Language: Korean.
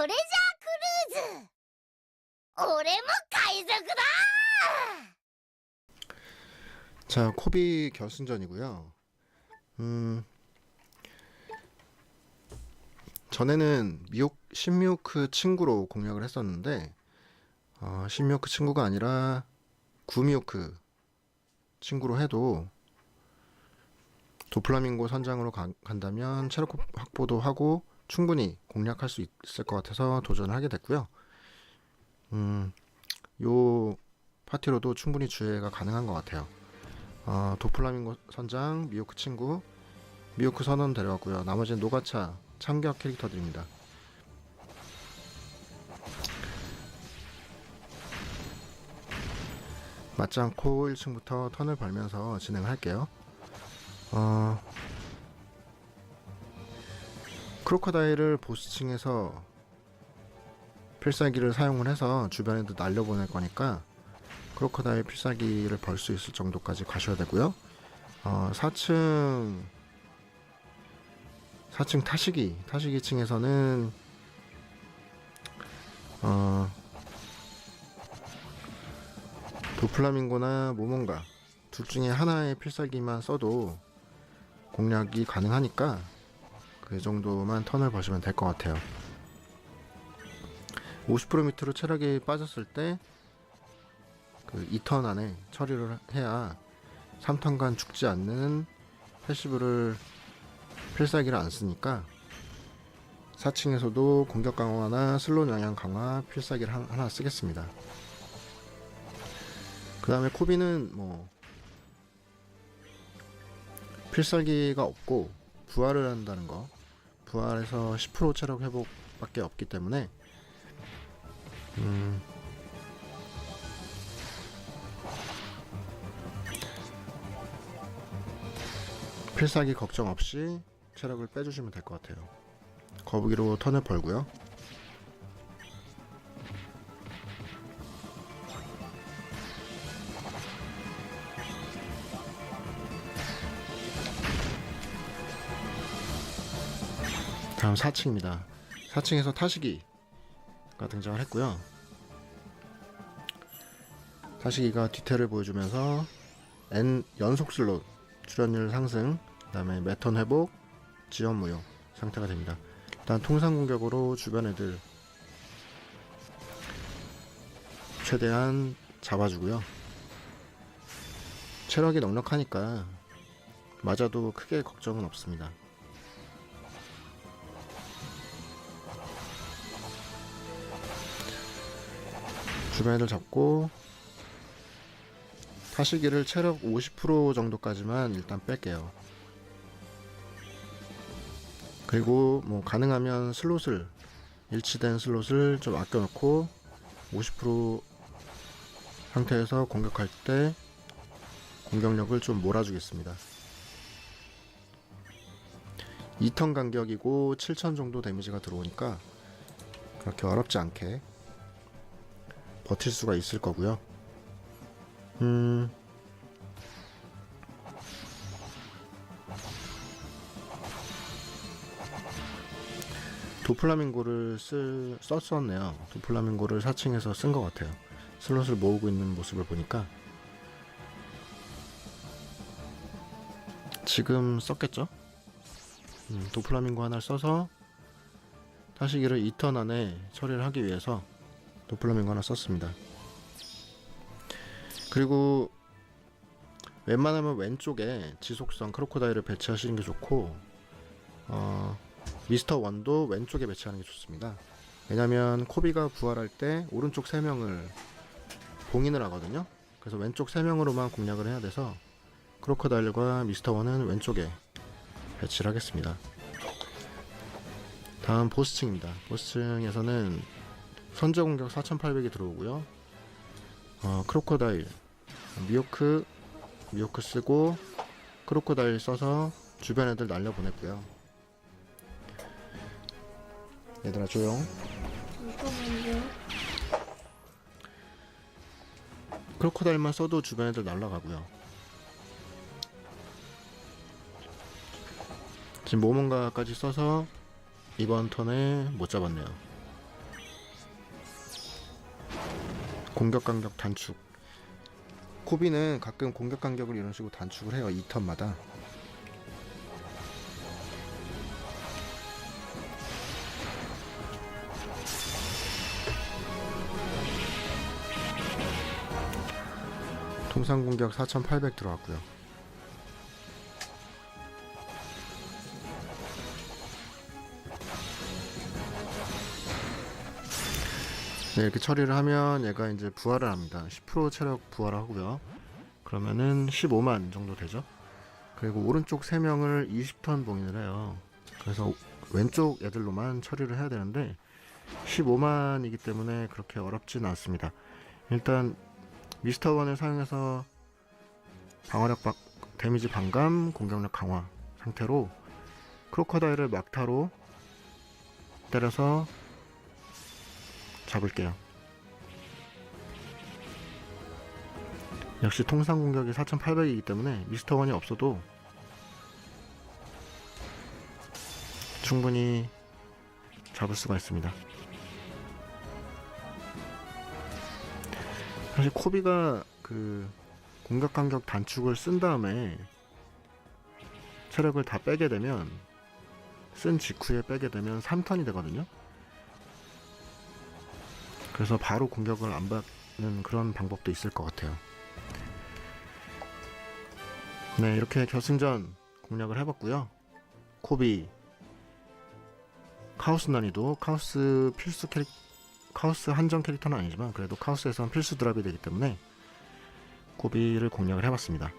トレジャークルーズ俺も海賊だ 자, 코비 결승전이고요. 음, 전에는 미옥, 신미호크 친구로 공략을 했었는데, 어, 신미호크 친구가 아니라 구미호크 친구로 해도 도플라밍고 선장으로 가- 간다면 체력 확보도 하고 충분히 공략할 수 있을 것 같아서 도전을 하게 됐고요. 음, 요 파티로도 충분히 주회가 가능한 것 같아요. 어, 도플라밍고 선장, 미호크 친구, 미호크 선원 데려왔고요. 나머지는 노가차, 참격 캐릭터들입니다. 않고 1층부터 턴을 벌면서 진행할게요. 어, 크로커다일을 보스층에서 필살기를 사용을 해서 주변에도 날려보낼 거니까 크로커다일 필살기를 벌 수 있을 정도까지 가셔야 되고요. 어, 4층 4층 타시기 타시기 층에서는 어, 도플라밍고나 모몬가 둘 중에 하나의 필살기만 써도 공략이 가능하니까 그 정도만 턴을 버시면 될 것 같아요. 50% 밑으로 체력이 빠졌을 때 그 2턴 안에 처리를 해야 3턴간 죽지 않는 패시브를 필살기를 안 쓰니까 4층에서도 공격 강화나 슬롯 영향 강화 필살기를 한- 하나 쓰겠습니다. 그 다음에 코비는 뭐 필살기가 없고 부활을 한다는 거 부활해서 10% 체력 회복밖에 없기 때문에 음 필살기 걱정 없이 체력을 빼주시면 될 것 같아요. 거북이로 턴을 벌고요. 다음 4층입니다. 4층에서 타시기가 등장을 했고요. 타시기가 뒤태를 보여주면서 N 연속 슬롯 출연율 상승, 그다음에 매턴 회복, 지원 무효 상태가 됩니다. 일단 통상 공격으로 주변 애들 최대한 잡아주고요. 체력이 넉넉하니까 맞아도 크게 걱정은 없습니다. 주변 애들 잡고 타시기를 체력 50% 정도까지만 일단 뺄게요. 그리고 뭐 가능하면 슬롯을 일치된 슬롯을 좀 아껴놓고 50% 상태에서 공격할 때 공격력을 좀 몰아주겠습니다. 2턴 간격이고 7천 정도 데미지가 들어오니까 그렇게 어렵지 않게 버틸 수가 있을 거고요. 음. 도플라밍고를 쓸, 썼었네요. 도플라밍고를 4층에서 쓴 것 같아요. 슬롯을 모으고 있는 모습을 보니까. 지금 썼겠죠? 음, 도플라밍고 하나를 써서 타시기를 2턴 안에 처리를 하기 위해서 도플라밍고 하나 썼습니다. 그리고 웬만하면 왼쪽에 지속성 크로코다일을 배치하시는 게 좋고 어, 미스터 원도 왼쪽에 배치하는 게 좋습니다. 왜냐면 코비가 부활할 때 오른쪽 3명을 봉인을 하거든요. 그래서 왼쪽 3명으로만 공략을 해야 돼서 크로코다일과 미스터 원은 왼쪽에 배치를 하겠습니다. 다음 보스층입니다. 보스층에서는 선제 공격 4800이 들어오고요. 어, 크로코다일 미호크 미호크 쓰고 크로코다일 써서 주변 애들 날려보냈고요. 얘들아 조용. 크로코다일만 써도 주변 애들 날라가고요. 지금 모몬가까지 써서 이번 턴에 못 잡았네요 공격 간격 단축. 코비는 가끔 공격 간격을 이런 식으로 단축을 해요. 2턴마다. 통상 공격 4,800 들어왔고요. 네, 이렇게 처리를 하면 얘가 이제 부활을 합니다. 10% 체력 부활을 하고요. 그러면은 15만 정도 되죠. 그리고 오른쪽 3명을 20턴 봉인을 해요. 그래서 왼쪽 애들로만 처리를 해야 되는데 15만이기 때문에 그렇게 어렵진 않습니다. 일단 미스터 원을 사용해서 방어력 박, 데미지 반감, 공격력 강화 상태로 크로커다일을 막타로 때려서 잡을게요. 역시 통상 공격이 4,800이기 때문에 미스터 원이 없어도 충분히 잡을 수가 있습니다. 사실 코비가 그 공격 간격 단축을 쓴 다음에 체력을 다 빼게 되면 쓴 직후에 빼게 되면 3턴이 되거든요. 그래서 바로 공격을 안 받는 그런 방법도 있을 것 같아요. 네, 이렇게 결승전 공략을 해봤고요. 코비, 카오스 난이도, 카오스 필수 캐릭, 카오스 한정 캐릭터는 아니지만 그래도 카오스에서는 필수 드랍이 되기 때문에 코비를 공략을 해봤습니다.